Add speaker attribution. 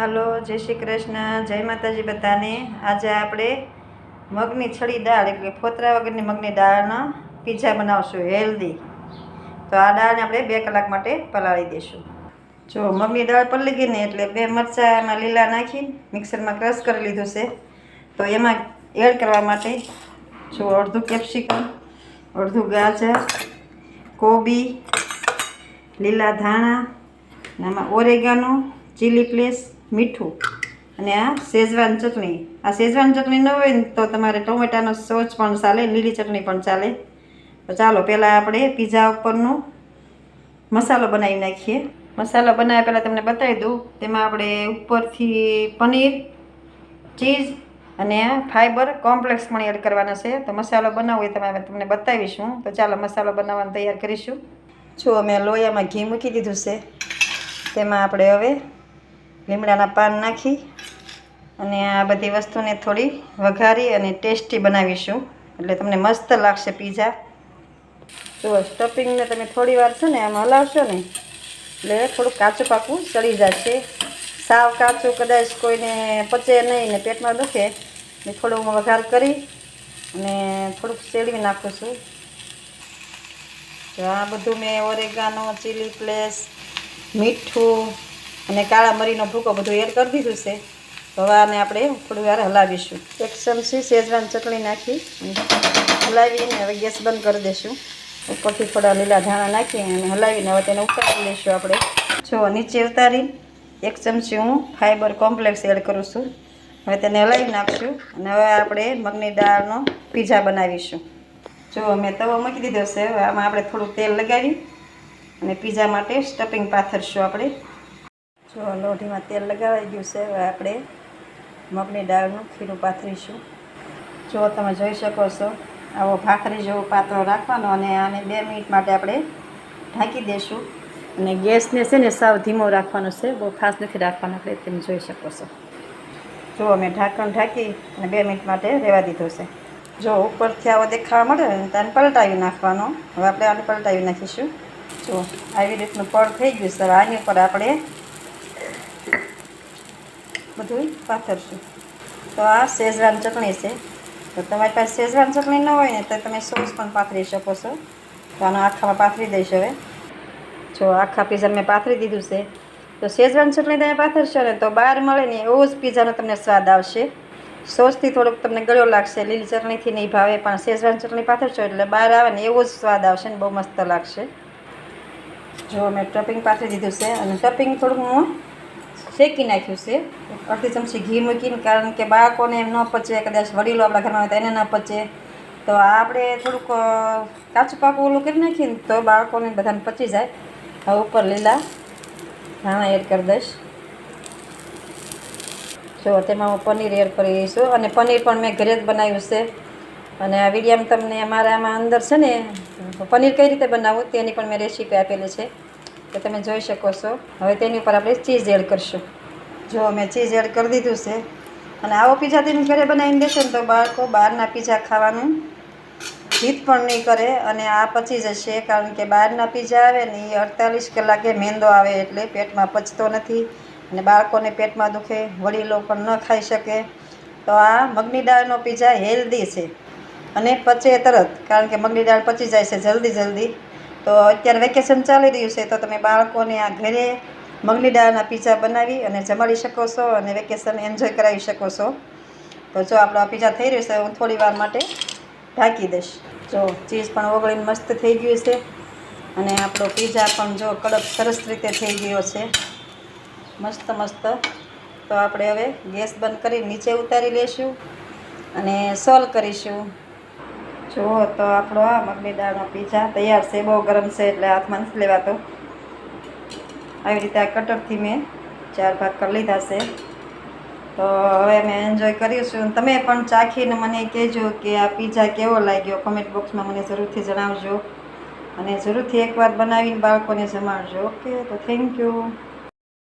Speaker 1: હાલો, જય શ્રી કૃષ્ણ, જય માતાજી બધાને. આજે આપણે મગની છળી દાળ, એટલે ફોતરા વગરની મગની દાળના પીઝા બનાવશું હેલ્ધી તો આ દાળને આપણે બે કલાક માટે પલાળી દઈશું. જો મગની દાળ પલળી ગઈ ને, એટલે બે મરચાં એમાં લીલા નાખી, મિક્સરમાં ક્રશ કરી લીધું છે. તો એમાં એડ કરવા માટે જો અડધું કેપ્સિકમ અડધું ગાજર, કોબી, લીલા ધાણા એમાં ઓરેગાનો ચીલી પ્લેસ મીઠું અને આ શેઝવાન ચટણી. આ શેઝવાન ચટણી ન હોય ને તો તમારે ટોમેટાનો સોસ પણ ચાલે, લીલી ચટણી પણ ચાલે. તો ચાલો, પહેલાં આપણે પીઝા ઉપરનો મસાલો બનાવી નાખીએ. મસાલો બનાવ્યા પહેલાં તમને બતાવી દઉં. તેમાં આપણે ઉપરથી પનીર, ચીઝ અને ફાઈબર કોમ્પ્લેક્સ પણ એડ કરવાના છે. તો મસાલો બનાવવો એ તમે તમને બતાવીશું. તો ચાલો, મસાલો બનાવવાનું તૈયાર કરીશું. જો, અમે લોયામાં ઘી મૂકી દીધું છે. તેમાં આપણે હવે લીમડાના પાન નાખી અને આ બધી વસ્તુને થોડી વઘારી અને ટેસ્ટી બનાવીશું. એટલે તમને મસ્ત લાગશે પીઝા જુઓ સ્ટફિંગને તમે થોડી વાર છે ને આમ હલાવશો ને, એટલે થોડુંક કાચું પાકું ચડી જશે. સાવ કાચું કદાચ કોઈને પચે નહીં ને પેટમાં દુખે ને થોડું વઘાર કરી અને થોડુંક ચેડવી નાખું છું. તો આ બધું મેં ઓરેગાનો ચીલી પ્લેસ મીઠું અને કાળા મરીનો ભૂકો બધું એડ કરી દીધું છે. હવે આને આપણે થોડી વાર હલાવીશું. એક ચમચી શેજવાન ચટણી નાખી. હલાવીને હવે ગેસ બંધ કરી દઈશું ઉપરથી થોડા લીલા ધાણા નાખી અને હલાવીને હવે તેને ઉતારી લઈશું આપણે. જો નીચે ઉતારી એક ચમચી હું ફાઈબર કોમ્પ્લેક્સ એડ કરું છું. હવે તેને હલાવી નાખશું અને હવે આપણે મગની દાળનો પીઝા બનાવીશું. જો મેં તવો મૂકી દીધો છે, હવે આમાં આપણે થોડું તેલ લગાવી અને પીઝા માટે સ્ટફિંગ પાથરશું આપણે. જો લોઢીમાં તેલ લગાવાઈ ગયું છે, હવે આપણે મગની દાળનું ખીરું પાથરીશું. જો તમે જોઈ શકો છો, આવો ભાખરી જેવો પાતળો રાખવાનો અને આને બે મિનિટ માટે આપણે ઢાંકી દઈશું અને ગેસને છે ને સાવ ધીમો રાખવાનો છે, બહુ ખાસ નથી રાખવાનો આપણે તમે જોઈ શકો છો. જો મેં ઢાંકણ ઢાંકી અને બે મિનિટ માટે રહેવા દીધો છે. જો ઉપરથી આવો દેખાવા મળે ને તો આને પલટાવી નાખવાનો. હવે આપણે આને પલટાવી નાખીશું. જો આવી રીતનું પડ થઈ ગયું સર આની ઉપર આપણે બધું પાથરશું. તો આ શેઝવાન ચટણી છે. તો તમારી પાસે શેઝવાન ચટણી ન હોય ને તો તમે સોસ પણ પાથરી શકો છો. તો આનો આખામાં પાથરી દઈશ હવે. જો આખા પીઝા મેં પાથરી દીધું છે. તો શેઝવાન ચટણી તમે પાથરશો ને તો બહાર મળે ને એવો જ પીઝાનો તમને સ્વાદ આવશે. સોસથી થોડુંક તમને ગળ્યો લાગશે, લીલી ચટણીથી નહીં ભાવે, પણ શેઝવાન ચટણી પાથરશો એટલે બહાર આવે ને એવો જ સ્વાદ આવશે ને બહુ મસ્ત લાગશે. જો મેં ટપિંગ પાથરી દીધું છે અને ટપિંગ થોડુંક હું શેકી નાખ્યું છે. અડધી ચમચી ઘી મૂકીને, કારણ કે બાળકોને એમ ન પચે, કદાચ વડીલો આપણા ઘરમાં હોય તો એને ન પચે. તો આપણે થોડુંક કાચું પાકું ઓલું કરી નાખીએ ને તો બાળકોને બધાને પચી જાય. હવે ઉપર લીલા ધાણા એડ કરી દઈશ. જો, તેમાં હું પનીર એડ કરી દઈશું અને પનીર પણ મેં ઘરે જ બનાવ્યું છે. અને આ વિડીયામાં તમને અમારા આમાં અંદર છે ને, પનીર કઈ રીતે બનાવવું તેની પણ મેં રેસીપી આપેલી છે. તો તમે જોઈ શકો છો. હવે તેની ઉપર આપણે ચીઝ એડ કરશું. જો મેં ચીઝ એડ કરી દીધું છે, અને આવો પીઝા તેની ઘરે બનાવીને દેશો ને તો બાળકો બહારના પીઝા ખાવાનું જીત પણ નહીં કરે, અને આ પચી જશે, કારણ કે બહારના પીઝા આવે ને એ અડતાલીસ કલાકે મેંદો આવે એટલે પેટમાં પચતો નથી, અને બાળકોને પેટમાં દુખે, વડીલો પણ ન ખાઈ શકે. તો આ મગની દાળનો પીઝા હેલ્ધી છે. અને પચે તરત, કારણ કે મગની દાળ પચી જાય છે જલ્દી જલ્દી. તો અત્યારે વેકેશન ચાલી રહ્યું છે તો તમે બાળકોને આ ઘરે મગની દાળના પીઝા બનાવી અને જમાડી શકો છો અને વેકેશન એન્જોય કરાવી શકો છો. તો જો આપણો આ પીઝા થઈ રહ્યો છે, હું થોડી વાર માટે ઢાંકી દઈશ. જો ચીઝ પણ ઓગળીને મસ્ત થઈ ગયું છે અને આપણો પીઝા પણ જો કડક સરસ રીતે થઈ ગયો છે. મસ્ત મસ્ત. તો આપણે હવે ગેસ બંધ કરી નીચે ઉતારી લઈશું અને સોલ્વ કરીશું. જુઓ તો આપણો આ મગની દાળનો પીઝા તૈયાર છે, બહુ ગરમ છે એટલે હાથમાં નથી લેવાતો. આવી રીતે આ કટરથી મેં ચાર ભાગ કરી લીધા છે. તો હવે મેં એન્જોય કર્યું છું તમે પણ ચાખીને મને કહેજો કે આ પીઝા કેવો લાગ્યો? કમેન્ટ બોક્સમાં મને જરૂરથી જણાવજો. અને જરૂરથી એકવાર બનાવીને બાળકોને જમાડજો. ઓકે તો થેન્ક યુ